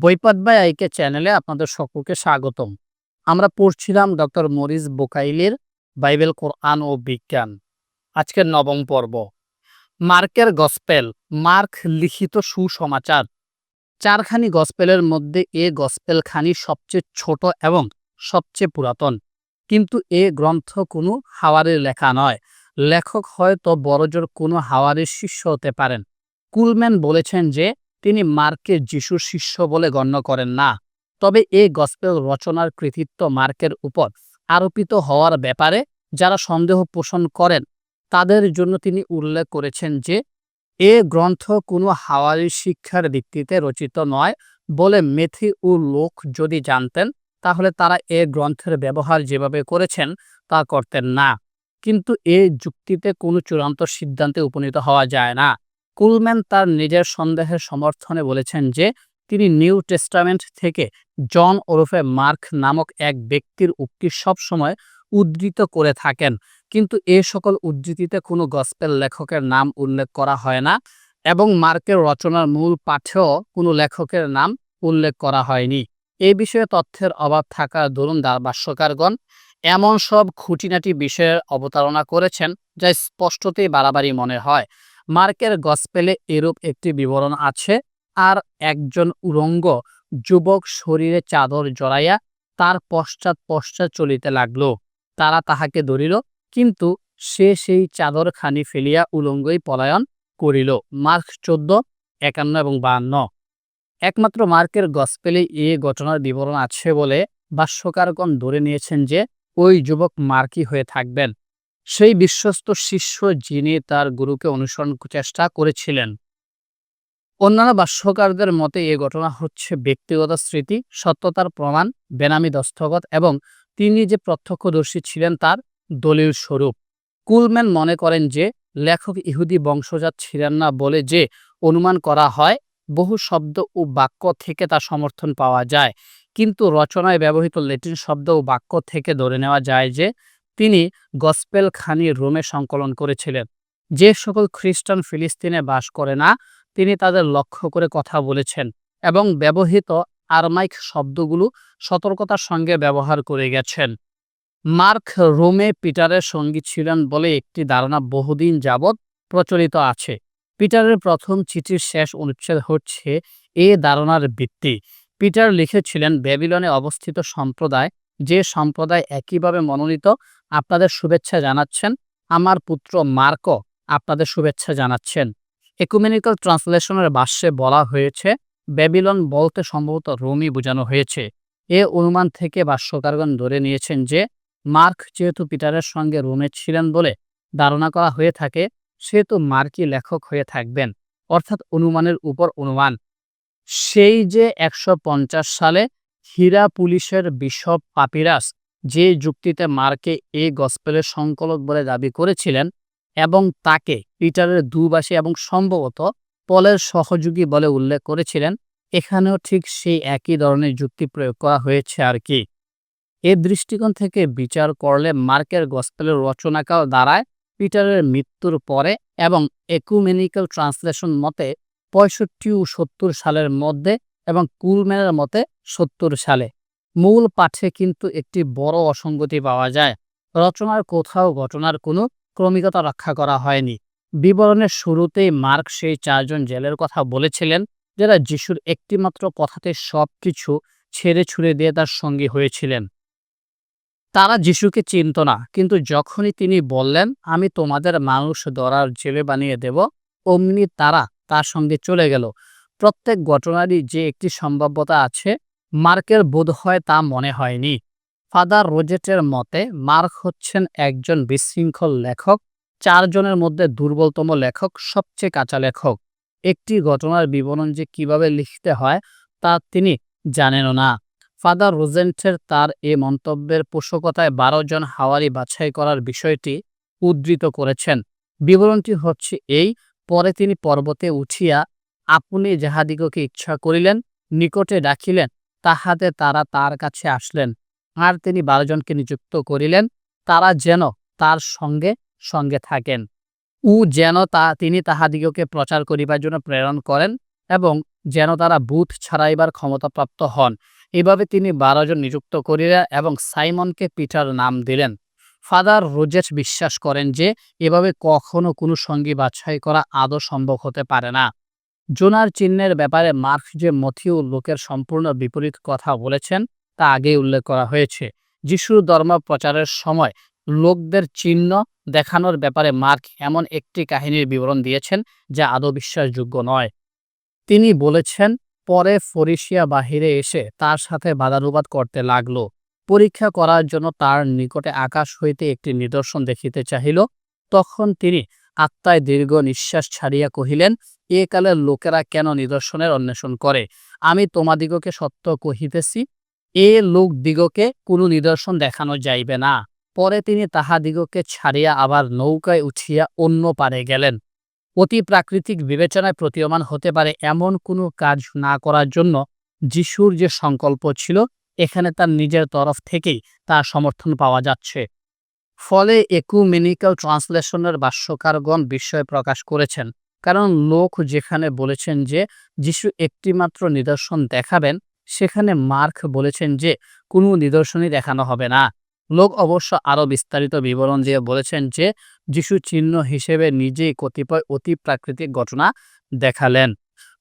বইপাত by আইকে চ্যানেলে আপনাদের সকলকে স্বাগতম। আমরা পড়ছিলাম ডক্টর মরিস বোকাইলের বাইবেল কোরআন ও বিজ্ঞান। আজকের নবম পর্ব। মার্কের গসপেল, মার্ক লিখিত সুসমাচার। চারখানি গসপেলের মধ্যে এ গসপেলখানি সবচেয়ে ছোট এবং সবচেয়ে পুরাতন। কিন্তু এ গ্রন্থ কোনো হাওয়ারের লেখা নয়। লেখক হয়তো বড়জোর কোনো হাওয়ারের শিষ্য হতে পারেন। কুলম্যান বলেছেন যে তিনি মার্কের যিশুর শিষ্য বলে গণ্য করেন না। তবে এই গসপেল রচনার কৃতিত্ব মার্কের উপর আরোপিত হওয়ার ব্যাপারে যারা সন্দেহ পোষণ করেন, তাদের জন্য তিনি উল্লেখ করেছেন যে, এ গ্রন্থ কোনো হাওয়ারি শিক্ষার ভিত্তিতে রচিত নয় বলে মেথি ও লোক যদি জানতেন, তাহলে তারা এ গ্রন্থের ব্যবহার যেভাবে করেছেন, তা করতেন না। কিন্তু এ যুক্তিতে কোনো চূড়ান্ত সিদ্ধান্তে উপনীত হওয়া যায় না। কুলম্যান তার নিজের সন্দেহের সমর্থনে বলেছেন যে, তিনি নিউ টেস্টামেন্ট থেকে জন ওরফে মার্ক নামক এক ব্যক্তির উক্তি সবসময় উদ্ধৃত করে থাকেন। কিন্তু এ সকল উদ্ধৃতিতে কোনো গসপেল লেখকের নাম উল্লেখ করা হয় না এবং মার্কের রচনার মূল পাঠেও কোনো লেখকের নাম উল্লেখ করা হয়নি। এই বিষয়ে তথ্যের অভাব থাকার দরুন ভাষ্যকারগণ এমন সব খুঁটিনাটি বিষয়ের অবতারণা করেছেন যা স্পষ্টতেই বাড়াবাড়ি মনে হয়। মার্কের গসপেলে এরূপ একটি বিবরণ আছে, আর একজন উরঙ্গ যুবক শরীরে চাদর জড়াইয়া তার পশ্চাৎ পশ্চাৎ চলিতে লাগল। তারা তাহাকে ধরিল, কিন্তু সে সেই চাদরখানি ফেলিয়া উলঙ্গই পলায়ন করিল। মার্ক চোদ্দ, একান্ন এবং বাহান্ন। একমাত্র মার্কের গসপেলে এ ঘটনার বিবরণ আছে বলে ভাষ্যকারগণ ধরে নিয়েছেন যে, ওই যুবক মার্কি হয়ে থাকবেন। সেই বিশ্বস্ত শিষ্য যিনি তার গুরুকে অনুসরণ চেষ্টা করেছিলেন। অন্যান্য ভাষ্যকারদের মতে এ ঘটনা হচ্ছে ব্যক্তিগত স্মৃতি, সত্যতার প্রমাণ, বেনামি দস্তখত এবং তিনি যে প্রত্যক্ষদর্শী ছিলেন তার দলিল স্বরূপ। কুলম্যান মনে করেন যে, লেখক ইহুদি বংশজাত ছিলেন না বলে যে অনুমান করা হয়, বহু শব্দ ও বাক্য থেকে তা সমর্থন পাওয়া যায়। কিন্তু রচনায় ব্যবহৃত লেটিন শব্দ ও বাক্য থেকে ধরে নেওয়া যায় যে তিনি গসপেল খানি রোমে সংকলন করেছিলেন। যে সকল খ্রিস্টান ফিলিস্তিনে বাস করে না, তিনি তাদের লক্ষ্য করে কথা বলেছেন এবং ব্যবহৃত আরমাইক শব্দগুলো সতর্কতার সঙ্গে ব্যবহার করে গেছেন। মার্ক রোমে পিটারের সঙ্গী ছিলেন বলে একটি ধারণা বহুদিন যাবৎ প্রচলিত আছে। পিটারের প্রথম চিঠির শেষ অনুচ্ছেদ হচ্ছে এ ধারণার ভিত্তি। পিটার লিখেছিলেন ব্যাবিলনে অবস্থিত সম্প্রদায় যে সম্প্রদায় একইভাবে মনোনীত আপনাদের শুভেচ্ছা জানাচ্ছেন। আমার পুত্র মার্ক আপনাদের শুভেচ্ছা জানাচ্ছেন। একুমেনিক্যাল ট্রান্সলেশনের ভাষ্যে বলা হয়েছে, ব্যাবিলন বলতে সম্ভবত রোমই বোঝানো হয়েছে। এ অনুমান থেকে ভাষ্যকারগণ ধরে নিয়েছেন যে, মার্ক যেহেতু পিটারের সঙ্গে রোমে ছিলেন বলে ধারণা করা হয়ে থাকে, সেহেতু মার্কই লেখক হয়ে থাকবেন। অর্থাৎ অনুমানের উপর অনুমান। সেই যে একশো পঞ্চাশ সালে হীরা পুলিশের বিশপ পাপিরাস যে যুক্তিতে মার্কে এ গসপেলের সংকলক বলে দাবি করেছিলেন এবং তাকে পিটারের দুবাসী এবং সম্ভবত পলের সহযোগী বলে উল্লেখ করেছিলেন, এখানেও ঠিক সেই একই ধরনের যুক্তি প্রয়োগ করা হয়েছে আর কি। এ দৃষ্টিকোণ থেকে বিচার করলে মার্কের গসপেলের রচনাকাল দ্বারায় পিটারের মৃত্যুর পরে এবং একুমেনিক্যাল ট্রান্সলেশন মতে পঁয়ষট্টি ও সত্তর সালের মধ্যে এবং কুলম্যানের মতে সত্তর সালে। মূল পাঠে কিন্তু একটি বড় অসঙ্গতি পাওয়া যায়। রচনার কোথাও ঘটনার কোনো ক্রমিকতা রক্ষা করা হয়নি। বিবরণের শুরুতেই মার্ক সেই চারজন জেলের কথা বলেছিলেন, যারা যিশুর একটিমাত্র কথাতে সব কিছু ছেড়ে ছুড়ে দিয়ে তার সঙ্গী হয়েছিলেন। তারা যিশুকে চিনত না, কিন্তু যখনই তিনি বললেন, আমি তোমাদের মানুষ ধরার জেলে বানিয়ে দেব অমনি তারা তার সঙ্গে চলে গেল। প্রত্যেক ঘটনারই যে একটি সম্ভাব্যতা আছে, মার্কের বোধ হয় তা মনে হয়নি। ফাদার রোজেটের মতে, মার্ক হচ্ছেন একজন বিশৃঙ্খল লেখক, চারজনের মধ্যে দুর্বলতম লেখক, সবচেয়ে কাঁচা লেখক। একটি ঘটনার বিবরণ যে কীভাবে লিখতে হয়, তা তিনি জানেনও না। ফাদার রোজেন্টের তার এ মন্তব্যের পোষকতায় বারো জন হাওয়ারি বাছাই করার বিষয়টি উদ্ধৃত করেছেন। বিবরণটি হচ্ছে এই, পরে তিনি পর্বতে উঠিয়া আপনি যাহাদিগকে ইচ্ছা করিলেন, নিকটে ডাকিলেন তাহাতে তারা তার কাছে আসলেন। আর তিনি বারো জনকে নিযুক্ত করিলেন, তারা যেন তার সঙ্গে সঙ্গে থাকেন। উ যেন তা, তিনি তাহাদিগকে প্রচার করিবার জন্য প্রেরণ করেন এবং যেন তারা বুথ ছাড়াইবার ক্ষমতাপ্রাপ্ত হন। এভাবে তিনি বারো জন নিযুক্ত করিলেন এবং সাইমনকে পিটার নাম দিলেন। ফাদার রোজেট বিশ্বাস করেন যে, এভাবে কখনো কোনো সঙ্গী বাছাই করা আদৌ সম্ভব হতে পারে না। জোনার চিহ্নের ব্যাপারে মার্ক যে মথিউ লোকের সম্পূর্ণ বিপরীত কথা বলেছেন, তা আগেই উল্লেখ করা হয়েছে। যিশুর ধর্ম প্রচারের সময় লোকদের চিহ্ন দেখানোর ব্যাপারে মার্ক এমন একটি কাহিনীর বিবরণ দিয়েছেন, যা আদৌ বিশ্বাসযোগ্য নয়। তিনি বলেছেন, পরে ফরিসিয়া বাহিরে এসে তার সাথে বাদানুবাদ করতে লাগল। পরীক্ষা করার জন্য তার নিকটে আকাশ হইতে একটি নিদর্শন দেখিতে চাহিল। তখন তিনি আত্মায় দীর্ঘ নিঃশ্বাস ছাড়িয়া কহিলেন এ কালের লোকেরা কেন নিদর্শনের অন্বেষণ করে? আমি তোমাদিগকে সত্য কহিতেছি, এ লোক দিগকে কোনো নিদর্শন দেখানো যাইবে না। পরে তিনি তাহাদিগকে ছাড়িয়া আবার নৌকায় উঠিয়া অন্য পারে গেলেন। অতি প্রাকৃতিক বিবেচনায় প্রতীয়মান হতে পারে এমন কোনো কাজ না করার জন্য যিশুর যে সংকল্প ছিল, এখানে তার নিজের তরফ থেকেই তার সমর্থন পাওয়া যাচ্ছে। ফলে একুমেনিক্যাল ট্রান্সলেশনের ভাষ্যকারগণ বিস্ময় প্রকাশ করেছেন। কারণ লোক যেখানে বলেছেন যে, যিশু একটিমাত্র নিদর্শন দেখাবেন, সেখানে মার্ক বলেছেন যে, কোনো নিদর্শনই দেখানো হবে না। লোক অবশ্য আরও বিস্তারিত বিবরণ দিয়ে বলেছেন যে, যিশু চিহ্ন হিসেবে নিজেই কতিপয় অতি প্রাকৃতিক ঘটনা দেখালেন।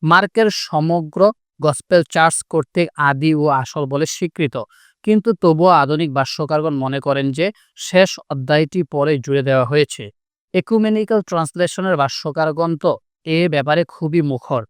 মার্কের সমগ্র গসপেল চার্চ কর্তৃক আদি ও আসল বলে স্বীকৃত। কিন্তু তবুও আধুনিক ভাষ্যকারগণ মনে করেন যে, শেষ অধ্যায়টি পরে জুড়ে দেওয়া হয়েছে। একুমেনিক্যাল ট্রান্সলেশনের ভাষ্যকারগণ তো এ ব্যাপারে খুবই মুখর।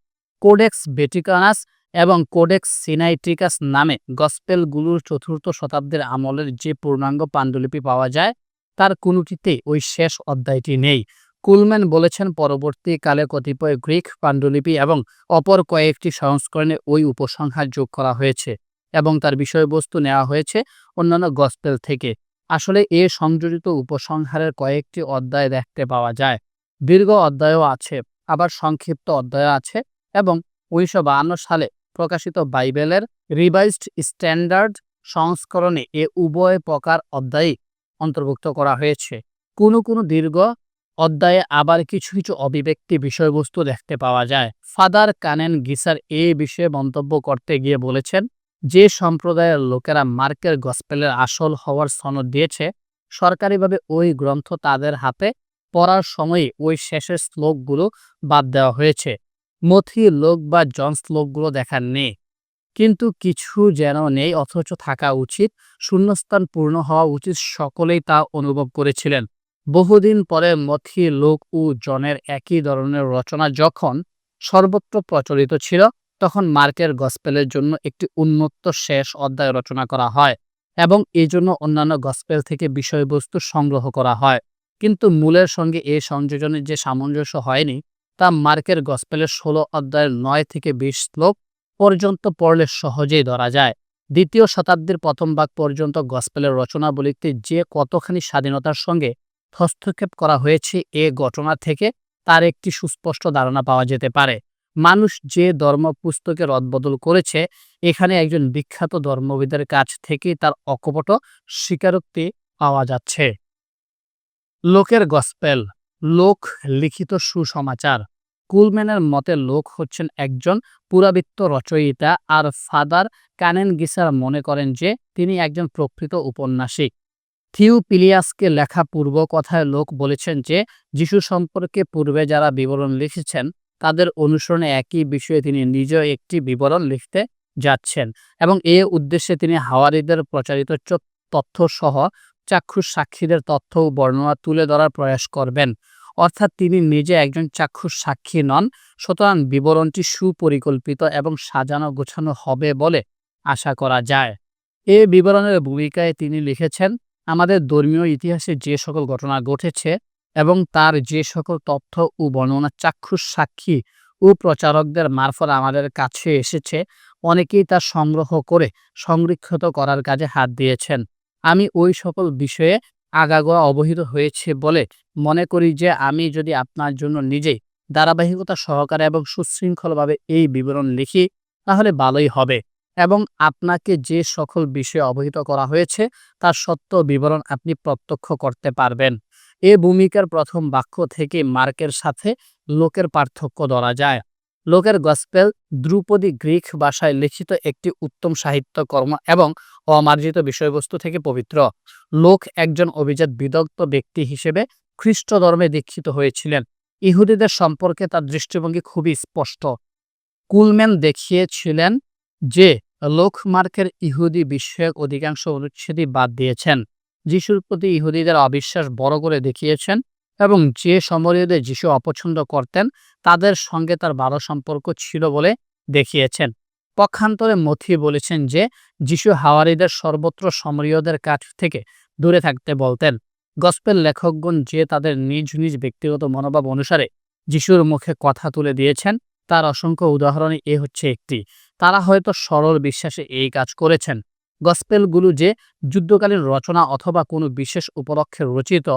কোডেক্স বেটিকানাস এবং কোডেক্স সিনাইট্রিকাস নামে গসপেলগুলোর চতুর্থ শতাব্দীর আমলের যে পূর্ণাঙ্গ পাণ্ডুলিপি পাওয়া যায়, তার কোনোটিতেই ওই শেষ অধ্যায়টি নেই। কুলম্যান বলেছেন, পরবর্তীকালে কতিপয় গ্রিক পাণ্ডুলিপি এবং অপর কয়েকটি সংস্করণে ওই উপসংহার যোগ করা হয়েছে এবং তার বিষয়বস্তু নেওয়া হয়েছে অন্যান্য গসপেল থেকে। আসলে এ সংযোজিত উপসংহারের কয়েকটি অধ্যায় দেখতে পাওয়া যায়। দীর্ঘ অধ্যায়ও আছে, আবার সংক্ষিপ্ত অধ্যায় আছে এবং উনিশশো সালে প্রকাশিত বাইবেলের রিভাইজড স্ট্যান্ডার্ড সংস্করণে এ উভয় প্রকার অধ্যায়ই অন্তর্ভুক্ত করা হয়েছে। কোনো কোনো দীর্ঘ অধ্যায়ে আবার কিছু কিছু অভিব্যক্তি বিষয়বস্তু দেখতে পাওয়া যায়। ফাদার কানেন গিসার এ বিষয়ে মন্তব্য করতে গিয়ে বলেছেন যে সম্প্রদায়ের লোকেরা মার্কের গসপেলের আসল হওয়ার সনদ দিয়েছে, সরকারিভাবে ওই গ্রন্থ তাদের হাতে পড়ার সময়ই ওই শেষের শ্লোকগুলো বাদ দেওয়া হয়েছে। মথি লোক বা জন শ্লোকগুলো দেখার নেই। কিন্তু কিছু যেন নেই, অথচ থাকা উচিত, শূন্যস্থান পূর্ণ হওয়া উচিত সকলেই তা অনুভব করেছিলেন। বহুদিন পরে মথি লোক ও জনের একই ধরনের রচনা যখন সর্বত্র প্রচলিত ছিল তখন মার্কের গসপেলের জন্য একটি উন্মুক্ত শেষ অধ্যায় রচনা করা হয় এবং এই জন্য অন্যান্য গসপেল থেকে বিষয়বস্তু সংগ্রহ করা হয়। কিন্তু মূলের সঙ্গে এই সংযোজনের যে সামঞ্জস্য হয়নি, তা মার্কের গসপেলের ষোলো অধ্যায়ের নয় থেকে বিশ শ্লোক পর্যন্ত পড়লে সহজেই ধরা যায়। দ্বিতীয় শতাব্দীর প্রথম ভাগ পর্যন্ত গসপেলের রচনাবলিতে যে কতখানি স্বাধীনতার সঙ্গে হস্তক্ষেপ করা হয়েছে এ ঘটনা থেকে, তার একটি সুস্পষ্ট ধারণা পাওয়া যেতে পারে। মানুষ যে ধর্ম পুস্তকের রদবদল করেছে, এখানে একজন বিখ্যাত ধর্মবিদের কাছ থেকে তার অকপট স্বীকারোক্তি পাওয়া যাচ্ছে। লোকের গসপেল, লোক লিখিত সুসমাচার। কুলম্যানের মতে লোক হচ্ছেন একজন পুরাবৃত্ত রচয়িতা আর ফাদার কানেন গিসার মনে করেন যে তিনি একজন প্রকৃত উপন্যাসিক। থিওপিলিয়াসকে লেখা পূর্ব কথায় লোক বলেছেন যে, যিশু সম্পর্কে পূর্বে যারা বিবরণ লিখেছেন তাদের অনুসরণে একই বিষয়ে তিনি নিজেও একটি বিবরণ লিখতে যাচ্ছেন এবং এ উদ্দেশ্যে তিনি হাওয়ারিদের প্রচারিত তথ্য সহ চাক্ষুষ সাক্ষীদের তথ্য ও বর্ণনা তুলে ধরার প্রয়াস করবেন। অর্থাৎ তিনি নিজে একজন চাক্ষুষ সাক্ষী নন, সুতরাং বিবরণটি সুপরিকল্পিত এবং সাজানো গোছানো হবে বলে আশা করা যায়। এ বিবরণের ভূমিকায় তিনি লিখেছেন, আমাদের ধর্মীয় ইতিহাসে যে সকল ঘটনা ঘটেছে এবং তার যে সকল তথ্য ও বর্ণনা চাক্ষুষ সাক্ষী ও প্রচারকদের মারফত আমাদের কাছে এসেছে, অনেকেই তা সংগ্রহ করে সংরক্ষিত করার কাজে হাত দিয়েছেন। আমি ওই সকল বিষয়ে আগাগোড়া অবহিত হয়েছে বলে মনে করি যে আমি যদি আপনার জন্য নিজেই ধারাবাহিকতা সহকারে এবং সুশৃঙ্খলভাবে এই বিবরণ লিখি, তাহলে ভালোই হবে এবং আপনাকে যে সকল বিষয়ে অবহিত করা হয়েছে, তার সত্য বিবরণ আপনি প্রত্যক্ষ করতে পারবেন। এ ভূমিকার প্রথম বাক্য থেকে মার্কের সাথে লোকের পার্থক্য ধরা যায়। লোকের গসপেল ধ্রুপদী গ্রিক ভাষায় লিখিত একটি উত্তম সাহিত্যকর্ম এবং অমার্জিত বিষয়বস্তু থেকে পবিত্র। লোক একজন অভিজাত বিদগ্ধ ব্যক্তি হিসেবে খ্রিস্ট ধর্মে দীক্ষিত হয়েছিলেন। ইহুদিদের সম্পর্কে তার দৃষ্টিভঙ্গি খুবই স্পষ্ট। কুলম্যান দেখিয়েছিলেন যে লোকমার্কের ইহুদি বিষয়ক অধিকাংশ অনুচ্ছেদই বাদ দিয়েছেন। যিশুর প্রতি ইহুদিদের অবিশ্বাস বড় করে দেখিয়েছেন এবং যে সমরীয়দের যিশু অপছন্দ করতেন, তাদের সঙ্গে তার ভালো সম্পর্ক ছিল বলে দেখিয়েছেন। পক্ষান্তরে মথি বলেছেন যে, যিশু হাওয়ারিদের সর্বত্র সমরীয়দের কাছ থেকে দূরে থাকতে বলতেন। গসপেল লেখকগণ যে তাদের নিজ নিজ ব্যক্তিগত মনোভাব অনুসারে যিশুর মুখে কথা তুলে দিয়েছেন, তার অসংখ্য উদাহরণে এ হচ্ছে একটি। তারা হয়তো সরল বিশ্বাসে এই কাজ করেছেন। গসপেলগুলো যে যুদ্ধকালীন রচনা অথবা কোনো বিশেষ উপলক্ষে রচিত,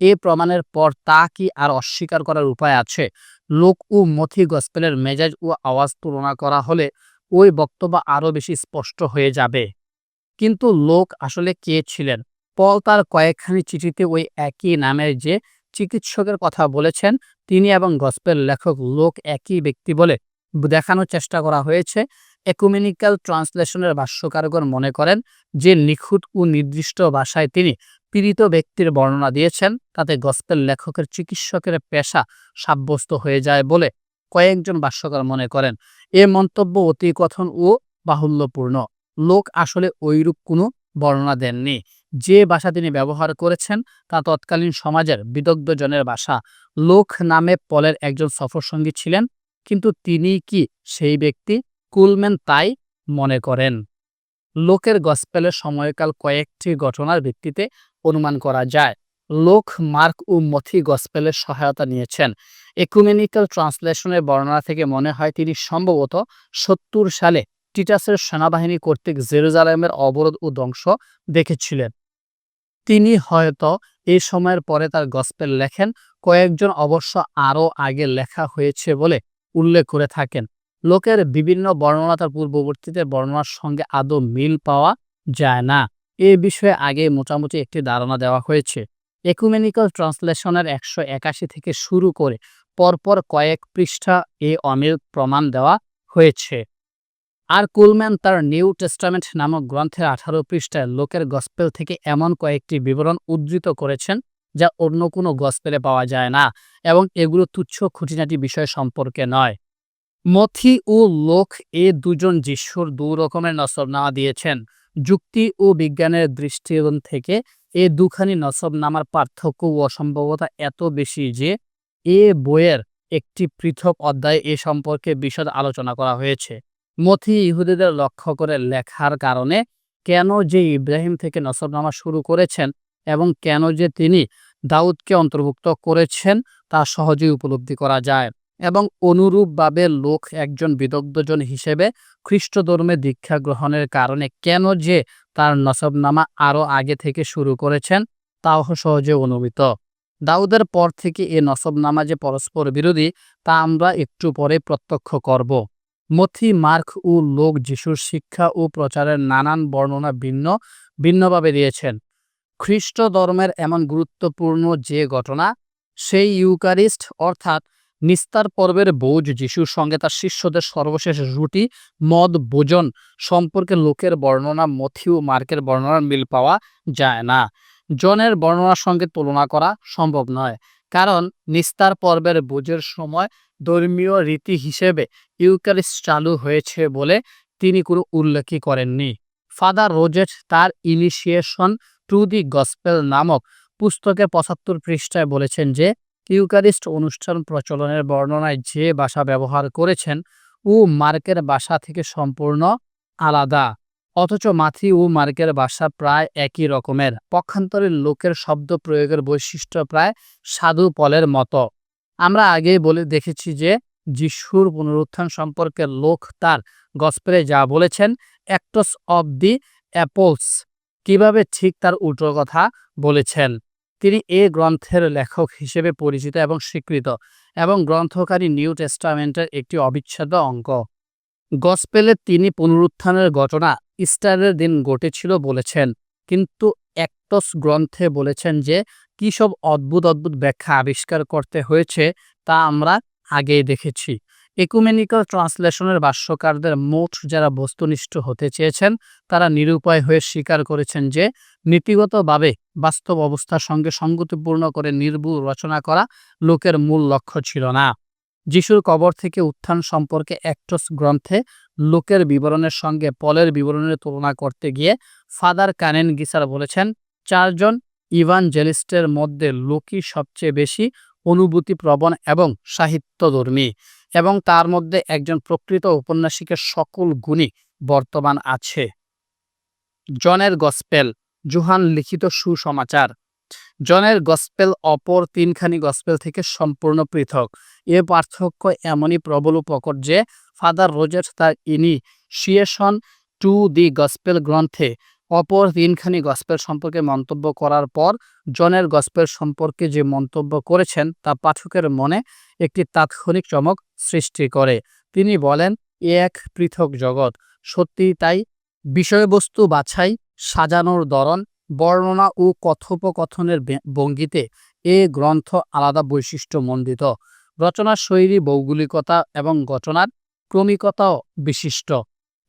এ প্রমাণের পর তা কি আর অস্বীকার করার উপায় আছে? লোক ও মথি গসপেলের মেজাজ ও আওয়াজ তুলনা করা হলে ওই বক্তব্য আরও বেশি স্পষ্ট হয়ে যাবে। কিন্তু লোক আসলে কে ছিলেন? পল তার কয়েকখানি চিঠিতে ওই একই নামের যে চিকিৎসকের কথা বলেছেন, তিনি এবং গসপেল লেখক লোক একই ব্যক্তি বলে দেখানোর চেষ্টা করা হয়েছে। একুমেনিক্যাল ট্রান্সলেশনের ভাষ্যকারগণ মনে করেন যে নিখুঁত ও নির্দিষ্ট ভাষায় তিনি পীড়িত ব্যক্তির বর্ণনা দিয়েছেন, তাতে গসপেল লেখকের চিকিৎসকের পেশা সাব্যস্ত হয়ে যায় বলে কয়েকজন ভাষ্যকার মনে করেন। এ মন্তব্য অতি কথন ও বাহুল্যপূর্ণ। লোক আসলে ঐরূপ কোনো বর্ণনা দেননি। যে ভাষা তিনি ব্যবহার করেছেন, তা তৎকালীন সমাজের বিদগ্ধজনের ভাষা। লোক নামে পলের একজন সফরসঙ্গী ছিলেন, কিন্তু তিনি কি সেই ব্যক্তি? কুলম্যান তাই মনে করেন। লোকের গসপেলের সময়কাল কয়েকটি ঘটনার ভিত্তিতে অনুমান করা যায়। লোক, মার্ক ও মথি গসপেলের সহায়তা নিয়েছেন। একুমেনিক্যাল ট্রান্সলেশনের বর্ণনা থেকে মনে হয় তিনি সম্ভবত সত্তর সালে টিটাসের সেনাবাহিনী কর্তৃক জেরুজালেমের অবরোধ ও ধ্বংস দেখেছিলেন। তিনি হয়তো এই সময়ের পরে তার গসপেল লেখেন, কয়েকজন অবশ্য আরও আগে লেখা হয়েছে বলে উল্লেখ করে থাকেন। লোকের বিভিন্ন বর্ণনা তার পূর্ববর্তীতে বর্ণনার সঙ্গে আদৌ মিল পাওয়া যায় না। এ বিষয়ে আগে মোটামুটি একটি ধারণা দেওয়া হয়েছে। একুমেনিক্যাল ট্রান্সলেশনের একশো একাশি থেকে শুরু করে পরপর কয়েক পৃষ্ঠা এ অমিল প্রমাণ দেওয়া হয়েছে। আর কুলম্যান তার নিউ টেস্টামেন্ট নামক গ্রন্থের আঠারো পৃষ্ঠায় লোকের গসপেল থেকে এমন কয়েকটি বিবরণ উদ্ধৃত করেছেন যা অন্য কোনো গসপেলে পাওয়া যায় না এবং এগুলো তুচ্ছ খুঁটিনাটি বিষয় সম্পর্কে নয়। মথি ও লোক এ দুজন যিশুর দু রকমের নসবনামা দিয়েছেন। যুক্তি ও বিজ্ঞানের দৃষ্টিকোণ থেকে এ দুখানি নসবনামার পার্থক্য ও অসম্ভবতা এত বেশি যে এ বইয়ের একটি পৃথক অধ্যায়ে এ সম্পর্কে বিশদ আলোচনা করা হয়েছে। মথি ইহুদিদের লক্ষ্য করে লেখার কারণে কেন যে ইব্রাহিম থেকে নসবনামা শুরু করেছেন এবং কেন যে তিনি দাউদকে অন্তর্ভুক্ত করেছেন তা সহজেই উপলব্ধি করা যায়। এবং অনুরূপভাবে লোক একজন বিদগ্ধজন হিসেবে খ্রিস্ট ধর্মে দীক্ষা গ্রহণের কারণে কেন যে তার নসবনামা আরও আগে থেকে শুরু করেছেন, তাও সহজে অনুমিত দাউদের পর থেকে এ নসবনামা যে পরস্পর বিরোধী, তা আমরা একটু পরে প্রত্যক্ষ করব। মথি, মার্ক ও লোক যিশুর শিক্ষা ও প্রচারের নানান বর্ণনা ভিন্ন, ভিন্নভাবে দিয়েছেন। খ্রিস্ট ধর্মের এমন গুরুত্বপূর্ণ যে ঘটনা, সেই ইউকারিস্ট, অর্থাৎ নিস্তার পর্বের বোঝ যিশুর সঙ্গে তার শিষ্যদের সর্বশেষ রুটি, মদ, ভোজন সম্পর্কে লোকের বর্ণনা মথি ও মার্কের বর্ণনার মিল পাওয়া যায় না। জনের বর্ণনার সঙ্গে তুলনা করা সম্ভব নয়, কারণ নিস্তার পর্বের বোঝের সময় ধর্মীয় রীতি হিসেবে ইউকারিস্ট চালু হয়েছে বলে তিনি কোনো উল্লেখই করেননি। ফাদার রোজেট তার ইনিশিয়েশন টু দি গসপেল নামক পুস্তকে পঁচাত্তর পৃষ্ঠায় বলেছেন যে ইউকারিস্ট অনুষ্ঠান প্রচলনের বর্ণনায় যে ভাষা ব্যবহার করেছেন ও মার্কের ভাষা থেকে সম্পূর্ণ আলাদা। অথচ মাথি ও মার্কের ভাষা প্রায় একই রকমের। পক্ষান্তরের লোকের শব্দ প্রয়োগের বৈশিষ্ট্য প্রায় সাধু পলের মতো। আমরা আগেই বলে দেখেছি যে যিশুর পুনরুত্থান সম্পর্কে লোক তার গসপেলে যা বলেছেন অ্যাক্টস অব দি অ্যাপলস, কীভাবে ঠিক তার উল্টো কথা বলেছেন। তিনি এ গ্রন্থের লেখক হিসেবে পরিচিত এবং স্বীকৃত এবং গ্রন্থকারী নিউ টেস্টামেন্টের একটি অবিচ্ছেদ্য অঙ্ক গসপেলে তিনি পুনরুত্থানের ঘটনা ইস্টারের দিন ঘটেছিল বলেছেন, কিন্তু অ্যাক্টস গ্রন্থে বলেছেন যে, কী সব অদ্ভুত অদ্ভুত ব্যাখ্যা আবিষ্কার করতে হয়েছে তা আমরা আগেই দেখেছি। একুমেনিক্যাল ট্রান্সলেশনের ভাষ্যকারদের মোট যারা বস্তুনিষ্ঠ হতে চেয়েছেন, তারা নিরুপায় হয়ে স্বীকার করেছেন যে, নীতিগতভাবে বাস্তব অবস্থার সঙ্গে সঙ্গতিপূর্ণ করে নির্ভুল রচনা করা লোকের মূল লক্ষ্য ছিল না। যিশুর কবর থেকে উত্থান সম্পর্কে অ্যাক্টস গ্রন্থে লোকের বিবরণের সঙ্গে পলের বিবরণের তুলনা করতে গিয়ে ফাদার কানেন গিসার বলেছেন, চারজন ইভানজেলিস্টের মধ্যে লোকই সবচেয়ে বেশি অনুভূতিপ্রবণ এবং সাহিত্যধর্মী এবং তার মধ্যে একজন প্রকৃত উপন্যাসিকের সকল গুণই বর্তমান আছে। জনের গসপেল, জুহান লিখিত সুসমাচার। জনের গসপেল অপর তিনখানি গসপেল থেকে সম্পূর্ণ পৃথক। এ পার্থক্য এমনই প্রবল উপকট যে, ফাদার রোজার তার ইনিশিয়েশন টু দি গসপেল গ্রন্থে অপর তিনখানি গসপেল সম্পর্কে মন্তব্য করার পর জনের গসপেল সম্পর্কে যে মন্তব্য করেছেন তা পাঠকের মনে একটি তাৎক্ষণিক চমক সৃষ্টি করে। তিনি বলেন, এ এক পৃথক জগৎ। সত্যি তাই। বিষয়বস্তু বাছাই, সাজানোর দরন বর্ণনা ও কথোপকথনের ভঙ্গিতে এ গ্রন্থ আলাদা বৈশিষ্ট্য মণ্ডিত। রচনার শৈলী ভৌগোলিকতা এবং ঘটনার ক্রমিকতাও বিশিষ্ট।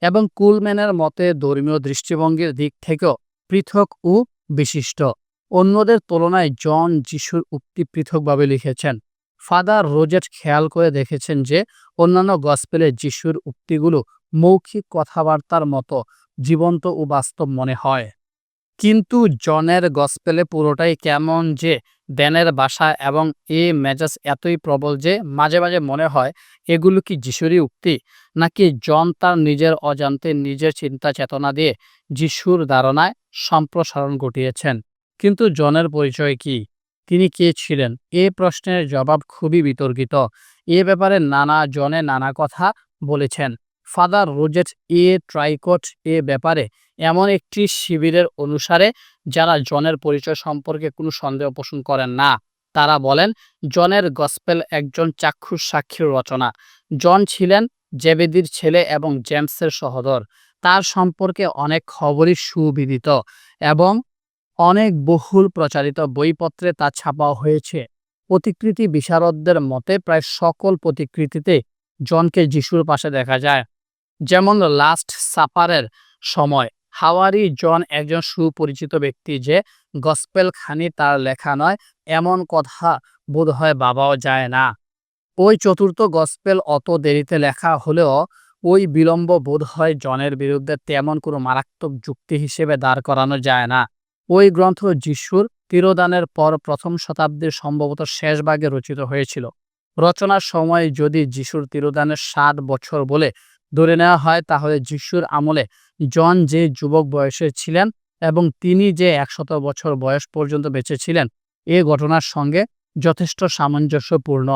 এবং কুলম্যানের মতে ধর্মীয় দৃষ্টিভঙ্গির দিক থেকেও পৃথক ও বিশিষ্ট। অন্যদের তুলনায় জন যিশুর উক্তি পৃথকভাবে লিখেছেন। ফাদার রোজেট খেয়াল করে দেখেছেন যে, অন্যান্য গসপেলে যিশুর উক্তিগুলো মৌখিক কথাবার্তার মতো জীবন্ত ও বাস্তব মনে হয়। কিন্তু জনের গসপেলে পুরোটাই কেমন যে দেনের বাসা এবং এ মেজাজ এতই প্রবল যে মাঝে মাঝে মনে হয়, এগুলো কি যিশুরই উক্তি? নাকি জন তার নিজের অজান্তে নিজের চিন্তা চেতনা দিয়ে যিশুর ধারণায় সম্প্রসারণ ঘটিয়েছেন? কিন্তু জনের পরিচয় কি? তিনি কে ছিলেন? এ প্রশ্নের জবাব খুবই বিতর্কিত। এ ব্যাপারে নানা জনে নানা কথা বলেছেন। ফাদার রোজেট এ ট্রাইকট এ ব্যাপারে এমন একটি শিবিরের অনুসারে যারা জনের পরিচয় সম্পর্কে কোনো সন্দেহ পোষণ করেন না, তারা বলেন, জনের গসপেল একজন চাক্ষুষ সাক্ষীর রচনা। জন ছিলেন জেবেদির ছেলে এবং জেমসের সহদর। তার সম্পর্কে অনেক খবরই সুবিদিত এবং অনেক বহুল প্রচারিত বইপত্রে তা ছাপা হয়েছে। প্রতিকৃতি বিশারদদের মতে প্রায় সকল প্রতিকৃতিতে জনকে যিশুর পাশে দেখা যায়। যেমন লাস্ট সাপারের সময় হাওয়ারি জন একজন সুপরিচিত ব্যক্তি যে গসপেল খানি তার লেখা নয়, এমন কথা বোধ হয় বাবাও যায় না। ওই চতুর্থ গসপেল অত দেরিতে লেখা হলেও ওই বিলম্ব বোধ হয় জনের বিরুদ্ধে তেমন কোনো মারাত্মক যুক্তি হিসেবে দাঁড় করানো যায় না। ওই গ্রন্থ যিশুর তিরোদানের পর প্রথম শতাব্দীর সম্ভবত শেষ ভাগে রচিত হয়েছিল। রচনার সময় যদি যিশুর তিরোদানের ষাট বছর বলে ধরে নেওয়া হয়, তাহলে যিশুর আমলে জন যে যুবক বয়সে ছিলেন এবং তিনি যে একশত বছর বয়স পর্যন্ত বেঁচে ছিলেন, এ ঘটনার সঙ্গে যথেষ্ট সামঞ্জস্যপূর্ণ।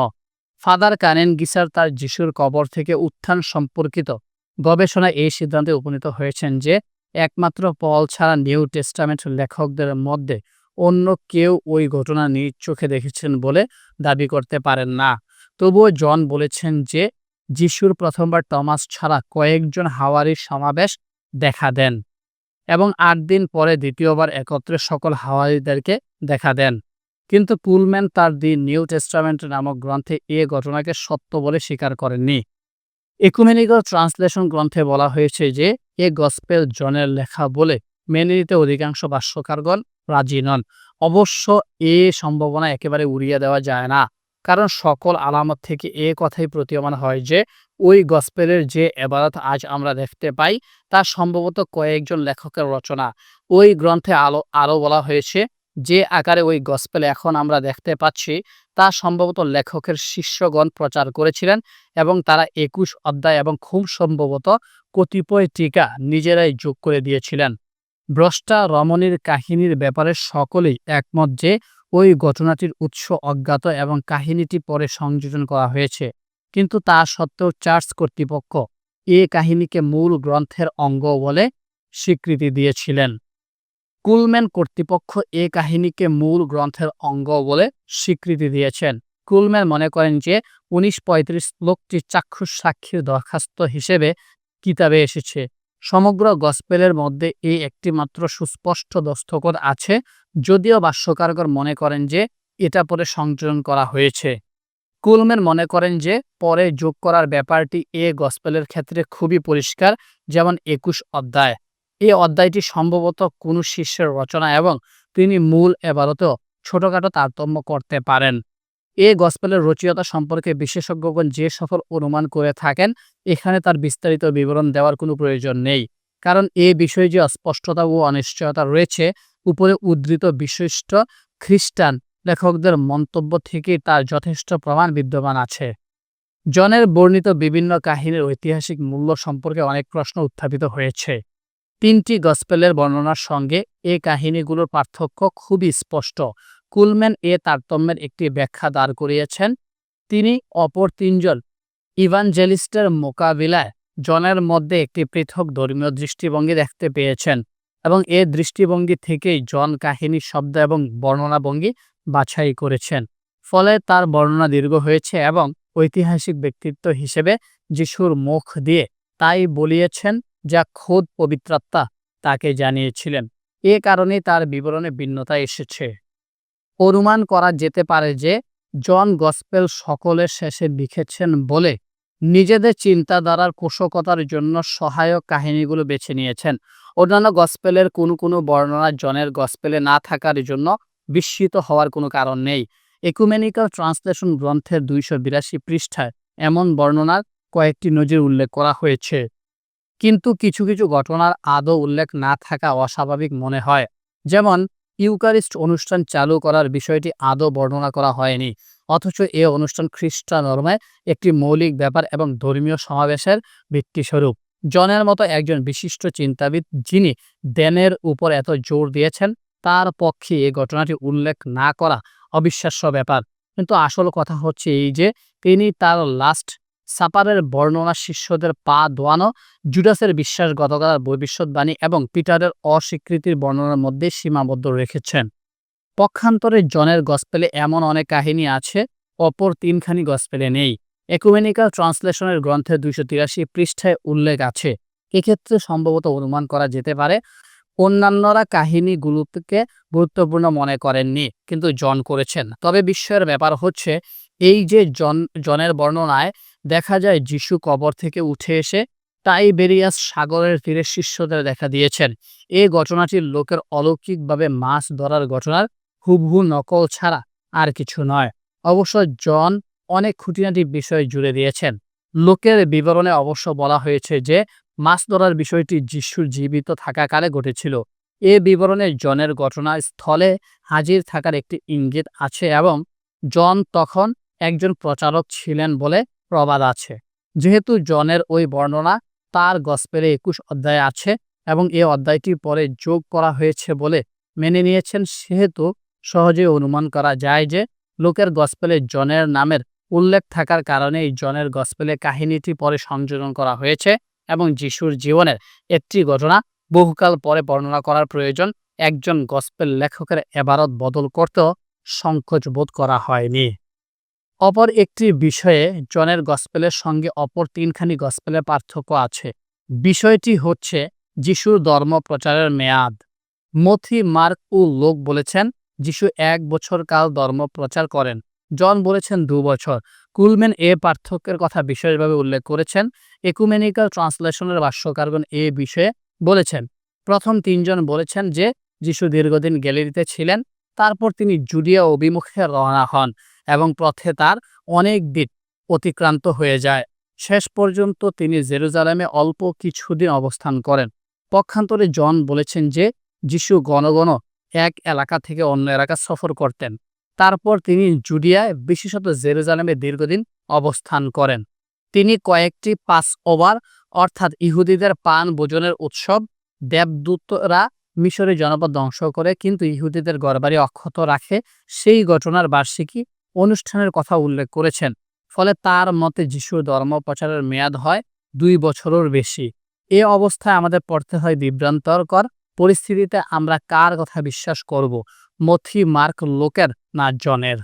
ফাদার কানেন গিসার তার যিশুর কবর থেকে উত্থান সম্পর্কিত গবেষণায় এই সিদ্ধান্তে উপনীত হয়েছেন যে, একমাত্র পল ছাড়া নিউ টেস্টামেন্ট লেখকদের মধ্যে অন্য কেউ ওই ঘটনা নিজ চোখে দেখেছেন বলে দাবি করতে পারেন না। তবুও জন বলেছেন যে, যিশুর প্রথমবার টমাস ছাড়া কয়েকজন হাওয়ারির সমাবেশ দেখা দেন এবং আট দিন পরে দ্বিতীয়বার একত্রে সকল হাওয়ারিদেরকে দেখা দেন। কিন্তু পুলম্যান তার দি নিউ টেস্টামেন্ট নামক গ্রন্থে এ ঘটনাকে সত্য বলে স্বীকার করেননি। একুমেনিক্যাল ট্রান্সলেশন গ্রন্থে বলা হয়েছে যে, এ গসপেল জনের লেখা বলে মেনে নিতে অধিকাংশ ভাষ্যকারগণ রাজি নন। অবশ্য এ সম্ভাবনা একেবারে উড়িয়ে দেওয়া যায় না, কারণ সকল আলামত থেকে এ কথাই প্রতীয়মান হয় যে ওই গসপেলের যে এবারত আজ আমরা দেখতে পাই, তা সম্ভবত কয়েকজন লেখকের রচনা। ওই গ্রন্থে আলো আরও বলা হয়েছে, যে আকারে ওই গসপেল এখন আমরা দেখতে পাচ্ছি, তা সম্ভবত লেখকের শিষ্যগণ প্রচার করেছিলেন এবং তারা একুশ অধ্যায় এবং খুব সম্ভবত কতিপয় টিকা নিজেরাই যোগ করে দিয়েছিলেন। ভ্রষ্টা রমণীর কাহিনীর ব্যাপারে সকলেই একমত যে ওই ঘটনাটির উৎস অজ্ঞাত এবং কাহিনীটি পরে সংযোজন করা হয়েছে। কিন্তু তা সত্ত্বেও চার্চ কর্তৃপক্ষ এ কাহিনীকে মূল গ্রন্থের অঙ্গ বলে স্বীকৃতি দিয়েছিলেন। কুলম্যান কর্তৃপক্ষ এ কাহিনীকে মূল গ্রন্থের অঙ্গ বলে স্বীকৃতি দিয়েছেন। কুলম্যান মনে করেন যে উনিশ পঁয়ত্রিশ শ্লোকটি চাক্ষুষ সাক্ষীর দরখাস্ত হিসেবে কিতাবে এসেছে। সমগ্র গসপেলের মধ্যে এই একটিমাত্র সুস্পষ্ট দস্তখত আছে, যদিও ভাষ্যকারগর মনে করেন যে এটা পরে সংযোজন করা হয়েছে। কুলম্যান মনে করেন যে, পরে যোগ করার ব্যাপারটি এ গসপেলের ক্ষেত্রে খুবই পরিষ্কার, যেমন একুশ অধ্যায়। এই অধ্যায়টি সম্ভবত কোনো শিষ্যের রচনা এবং তিনি মূল এবারতেও ছোটখাটো তারতম্য করতে পারেন। এ গসপেলের রচয়িতা সম্পর্কে বিশেষজ্ঞগণ যে সফল অনুমান করে থাকেন, এখানে তার বিস্তারিত বিবরণ দেওয়ার কোনো প্রয়োজন নেই। কারণ এ বিষয়ে যে অস্পষ্টতা ও অনিশ্চয়তা রয়েছে, উপরে উদ্ধৃত বিশিষ্ট খ্রিস্টান লেখকদের মন্তব্য থেকে তার যথেষ্ট প্রমাণ বিদ্যমান আছে। জনের বর্ণিত বিভিন্ন কাহিনীর ঐতিহাসিক মূল্য সম্পর্কে অনেক প্রশ্ন উত্থাপিত হয়েছে। তিনটি গসপেলের বর্ণনার সঙ্গে এ কাহিনীগুলোর পার্থক্য খুবই স্পষ্ট। কুলম্যান এ তারতম্যের একটি ব্যাখ্যা দাঁড় করিয়েছেন। তিনি অপর তিনজন ইভানজেলিস্টের মোকাবিলায় জনের মধ্যে একটি পৃথক ধর্মীয় দৃষ্টিভঙ্গি দেখতে পেয়েছেন এবং এ দৃষ্টিভঙ্গি থেকেই জন কাহিনী শব্দ এবং বর্ণনাভঙ্গি বাছাই করেছেন। ফলে তার বর্ণনা দীর্ঘ হয়েছে এবং ঐতিহাসিক ব্যক্তিত্ব হিসেবে যিশুর মুখ দিয়ে তাই বলিয়েছেন যা খোদ পবিত্রাত্মা তাকে জানিয়েছিলেন। এ কারণে তার বিবরণে ভিন্নতা এসেছে। অনুমান করা যেতে পারে যে জন গসপেল সকলের শেষে লিখেছেন বলে নিজেদের চিন্তাধারার পোষকতার জন্য সহায়ক কাহিনীগুলো বেছে নিয়েছেন। অন্যান্য গসপেলের কোনো কোনো বর্ণনা জনের গসপেলে না থাকার জন্য বিস্মিত হওয়ার কোনো কারণ নেই। একুমেনিক্যাল ট্রান্সলেশন গ্রন্থের দুইশো বিরাশি পৃষ্ঠায় এমন বর্ণনার কয়েকটি নজির উল্লেখ করা হয়েছে। কিন্তু কিছু কিছু ঘটনার আদৌ উল্লেখ না থাকা অস্বাভাবিক মনে হয়। যেমন, ইউকারিস্ট অনুষ্ঠান চালু করার বিষয়টি আদৌ বর্ণনা করা হয়নি, অথচ এ অনুষ্ঠান খ্রিস্টান ধর্মে একটি মৌলিক ব্যাপার এবং ধর্মীয় সমাবেশের ভিত্তিস্বরূপ। জনের মতো একজন বিশিষ্ট চিন্তাবিদ যিনি দেনের উপর এত জোর দিয়েছেন তার পক্ষে এই ঘটনাটি উল্লেখ না করা অবিশ্বাস্য ব্যাপার। কিন্তু আসল কথা হচ্ছে এই যে, তিনি তার লাস্ট সাপারের বর্ণনা শিষ্যদের পা দোয়ানো জুডাসের বিশ্বাসগতকার ভবিষ্যৎবাণী এবং পিটারের অস্বীকৃতির বর্ণনার মধ্যে সীমাবদ্ধ রেখেছেন। পক্ষান্তরে জনের গসপেলে এমন অনেক কাহিনী আছে, অপর তিনখানি গসপেলে নেই। একুমেনিক্যাল ট্রান্সলেশনের গ্রন্থে দুইশো তিরাশি পৃষ্ঠায় উল্লেখ আছে। এক্ষেত্রে সম্ভবত অনুমান করা যেতে পারে অন্যান্যরা কাহিনীগুলোকে গুরুত্বপূর্ণ মনে করেননি, কিন্তু জন করেছেন। তবে বিশ্বের ব্যাপার হচ্ছে, এই যে জন, জনের বর্ণনায় দেখা যায় যিশু কবর থেকে উঠে এসে টাইবেরিয়াস সাগরের তীরে শিষ্যদের দেখা দিয়েছেন। এই ঘটনাটির লোকের অলৌকিকভাবে মাছ ধরার ঘটনার হুবহু নকল ছাড়া আর কিছু নয়। অবশ্য জন অনেক খুঁটিনাটি বিষয় জুড়ে দিয়েছেন। লোকের বিবরণে অবশ্য বলা হয়েছে যে মাছ ধরার বিষয়টি যিশুর জীবিত থাকাকালে ঘটেছিল। এ বিবরণে জনের ঘটনা স্থলে হাজির থাকার একটি ইঙ্গিত আছে এবং জন তখন একজন প্রচারক ছিলেন বলে প্রবাদ আছে। যেহেতু জনের ওই বর্ণনা তার গসপেলে একুশ অধ্যায় আছে এবং এ অধ্যায়টি পরে যোগ করা হয়েছে বলে মেনে নিয়েছেন, সেহেতু সহজে অনুমান করা যায় যে লোকের গসপেলে জনের নামের উল্লেখ থাকার কারণে এই জনের গসপেলে কাহিনীটি পরে সংযোজন করা হয়েছে। এবং যিশুর জীবনের একটি ঘটনা বহুকাল পরে বর্ণনা করার প্রয়োজন। একজন গসপেল লেখকের এবারত বদল করতেও সংকোচ বোধ করা হয়নি। অপর একটি বিষয়ে জনের গসপেলের সঙ্গে অপর তিনখানি গসপেলের পার্থক্য আছে। বিষয়টি হচ্ছে যিশুর ধর্ম প্রচারের মেয়াদ। মথি, মার্ক ও লোক বলেছেন, যিশু এক বছর কাল ধর্ম প্রচার করেন। জন বলেছেন দু বছর। কুলম্যান এ পার্থক্যের কথা বিশেষভাবে উল্লেখ করেছেন। একুমেনিক্যাল ট্রান্সলেশনের ভাষ্যকারগণ এ বিষয়ে বলেছেন। প্রথম তিনজন বলেছেন যে, যিশু দীর্ঘদিন গ্যালারিতে ছিলেন, তারপর তিনি জুডিয়া অভিমুখে রওনা হন এবং পথে তার অনেক দিক অতিক্রান্ত হয়ে যায়। শেষ পর্যন্ত তিনি জেরুজালেমে অল্প কিছুদিন অবস্থান করেন। পক্ষান্তরে জন বলেছেন যে, যিশু গণগণ এক এলাকা থেকে অন্য এলাকা সফর করতেন। তারপর তিনি জুডিয়ায় বিশেষত জেরুজালেমে দীর্ঘদিন অবস্থান করেন। তিনি কয়েকটি পাস ওভার, অর্থাৎ ইহুদিদের পান ভোজনের উৎসব, দেবদূতরা মিশরে জনপদ ধ্বংস করে কিন্তু ইহুদিদের গড়বাড়ি অক্ষত রাখে সেই ঘটনার বার্ষিকী অনুষ্ঠানের কথা উল্লেখ করেছেন। ফলে তার মতে যিশুর ধর্ম প্রচারের মেয়াদ হয় দুই বছরের বেশি। এ অবস্থায় আমাদের পড়তে হয় বিভ্রান্তকর পরিস্থিতিতে আমরা কার কথা বিশ্বাস করব? মথি মার্ক লোকের না জনের।